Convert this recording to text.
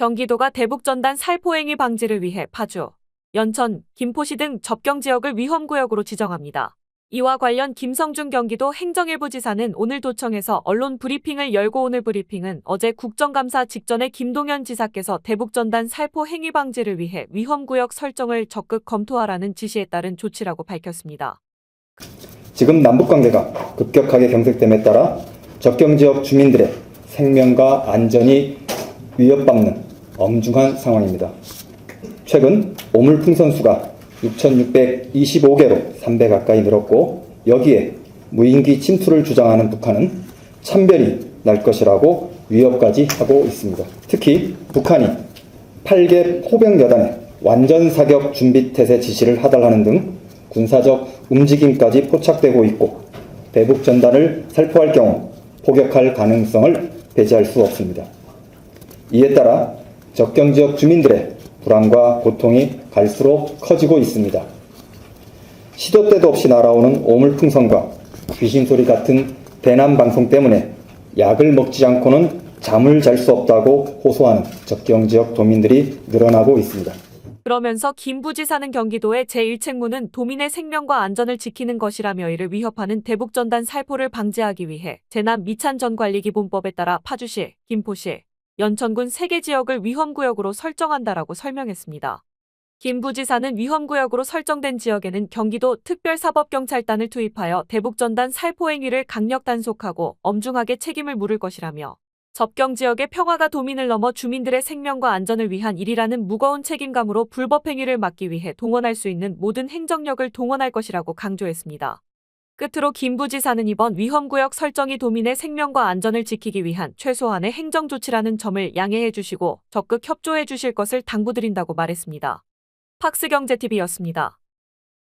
경기도가 대북전단 살포행위 방지를 위해 파주, 연천, 김포시 등 접경 지역을 위험구역으로 지정합니다. 이와 관련 김성준 경기도 행정일부 지사는 오늘 도청에서 언론 브리핑을 열고 오늘 브리핑은 어제 국정감사 직전에 김동연 지사께서 대북전단 살포 행위 방지를 위해 위험구역 설정을 적극 검토하라는 지시에 따른 조치라고 밝혔습니다. 지금 남북관계가 급격하게 경색됨에 따라 접경지역 주민들의 생명과 안전이 위협받는 엄중한 상황입니다. 최근 오물풍선 수가 6,625개로 3배 가까이 늘었고 여기에 무인기 침투를 주장하는 북한은 참별이 날 것이라고 위협까지 하고 있습니다. 특히 북한이 8개 포병 여단에 완전 사격 준비 태세 지시를 하달하는 등 군사적 움직임까지 포착되고 있고 대북 전단을 살포할 경우 포격할 가능성을 배제할 수 없습니다. 이에 따라 접경 지역 주민들의 불안과 고통이 갈수록 커지고 있습니다. 시도 때도 없이 날아오는 오물풍선과 귀신 소리 같은 대남 방송 때문에 약을 먹지 않고는 잠을 잘 수 없다고 호소하는 접경 지역 도민들이 늘어나고 있습니다. 그러면서 김 부지사는 경기도의 제1책무는 도민의 생명과 안전을 지키는 것이라며 이를 위협하는 대북전단 살포를 방지하기 위해 재난 미찬 전관리기본법에 따라 파주시, 김포시, 연천군 3개 지역을 위험구역으로 설정한다라고 설명했습니다. 김 부지사는 위험구역으로 설정된 지역에는 경기도 특별사법경찰단을 투입하여 대북전단 살포 행위를 강력 단속하고 엄중하게 책임을 물을 것이라며 접경 지역의 평화가 도민을 넘어 주민들의 생명과 안전을 위한 일이라는 무거운 책임감으로 불법 행위를 막기 위해 동원할 수 있는 모든 행정력을 동원할 것이라고 강조했습니다. 끝으로 김 부지사는 이번 위험구역 설정이 도민의 생명과 안전을 지키기 위한 최소한의 행정조치라는 점을 양해해 주시고 적극 협조해 주실 것을 당부드린다고 말했습니다. 팍스경제TV였습니다.